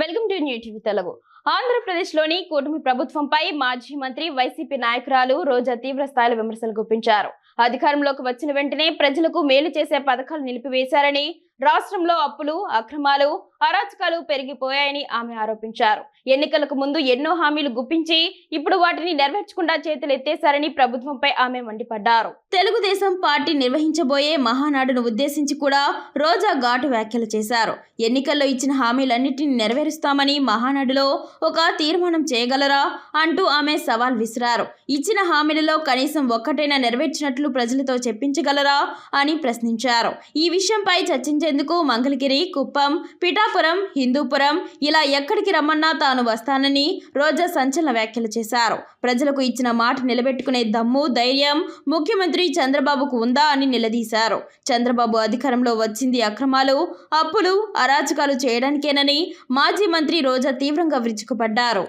Welcome to new TV Telugu. ఆంధ్రప్రదేశ్లోని కూటమి ప్రభుత్వంపై మాజీ మంత్రి వైసీపీ నాయకురాలు రోజా తీవ్ర స్థాయిలో విమర్శలు గుప్పించారు. అధికారంలోకి వచ్చిన వెంటనే ప్రజలకు మేలు చేసే పథకాలు నిలిపివేశారని రాష్ట్రంలో అప్పులు అక్రమాలు అరాచకాలు పెరిగిపోయాయని ఆమె ఆరోపించారు. ఎన్నికలకు ముందు ఎన్నో హామీలు గుప్పించి ఇప్పుడు వాటిని నెరవేర్చకుండా చేతులు ఎత్తేశారని ప్రభుత్వంపై ఆమె మండిపడ్డారు. తెలుగుదేశం పార్టీ నిర్వహించబోయే మహానాడును ఉద్దేశించి కూడా రోజా ఘాటు వ్యాఖ్యలు చేశారు. ఎన్నికల్లో ఇచ్చిన హామీలన్నింటినీ నెరవేరుస్తామని మహానాడులో ఒక తీర్మానం చేయగలరా అంటూ ఆమె సవాల్ విసిరారు. ఇచ్చిన హామీలలో కనీసం ఒక్కటైనా నెరవేర్చినట్లు ప్రజలతో చెప్పించగలరా అని ప్రశ్నించారు. ఈ విషయంపై చర్చించేందుకు మంగళగిరి కుప్పం పిఠాపురం హిందూపురం ఇలా ఎక్కడికి రమ్మన్నా తాను వస్తానని రోజా సంచలన వ్యాఖ్యలు చేశారు. ప్రజలకు ఇచ్చిన మాట నిలబెట్టుకునే దమ్ము ధైర్యం ముఖ్యమంత్రి చంద్రబాబుకు ఉందా అని నిలదీశారు. చంద్రబాబు అధికారంలో వచ్చింది అక్రమాలు అప్పులు అరాచకాలు చేయడానికేనని మాజీ మంత్రి రోజా తీవ్రంగా విరుచుకుపడ్డారు.